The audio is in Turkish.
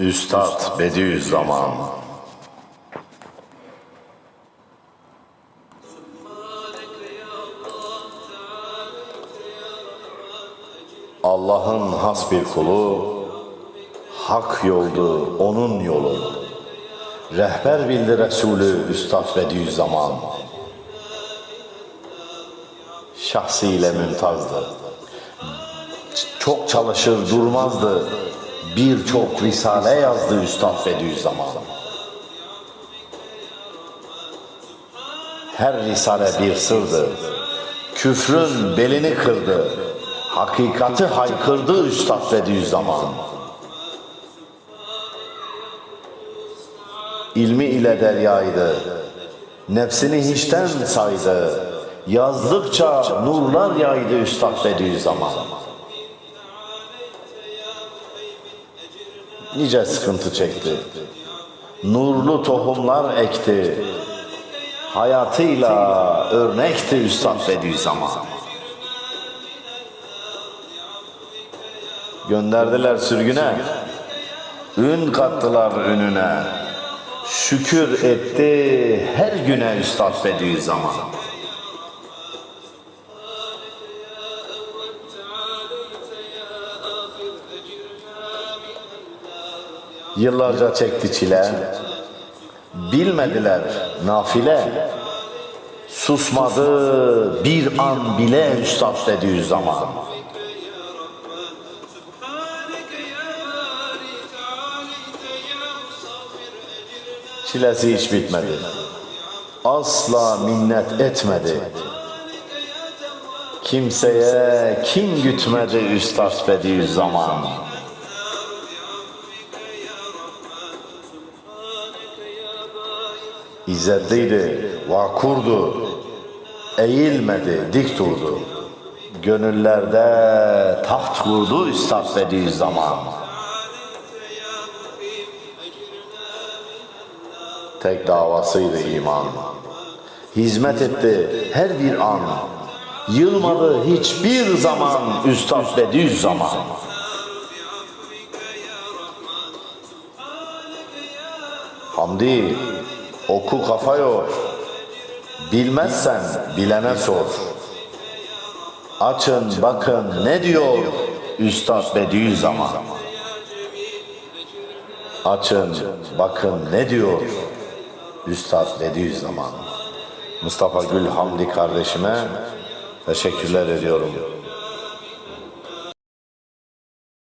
Üstad Bediüzzaman Allah'ın has bir kulu, hak yoldu onun yolu. Rehber bildi Resulü Üstad Bediüzzaman. Şahsiyle mümtazdı. Çok çalışır durmazdı. Birçok risale yazdı Üstad Bediüzzaman. Her risale bir sırdı. Küfrün belini kırdı. Hakikati haykırdı Üstad Bediüzzaman. İlmi ile deryaydı. Nefsini hiçten saydı. Yazdıkça nurlar yaydı Üstad Bediüzzaman. Nice sıkıntı çekti. Nurlu tohumlar ekti. Hayatıyla örnekti Üstad Bediüzzaman. Gönderdiler sürgüne. Ün kattılar ününe. Şükür etti her güne Üstad Bediüzzaman. Yıllarca çekti çile. Bilmediler nafile. Susmadı bir an bile Üstad Bediüzzaman. Çilesi hiç bitmedi. Asla minnet etmedi. Kimseye kim gütmedi Üstad Bediüzzaman. İzzetliydi, vakurdu, eğilmedi, dik durdu. Gönüllerde taht kurdu Üstad Bediüzzaman. Tek davasıydı iman. Hizmet etti her bir an. Yılmadı hiçbir zaman Üstad Bediüzzaman. Hamdi, oku kafa yor. Bilmezsen bilene sor. Açın bakın ne diyor Üstad Bediüzzaman. Açın bakın ne diyor Üstad Bediüzzaman. Mustafa Gül Hamdi kardeşime teşekkürler ediyorum.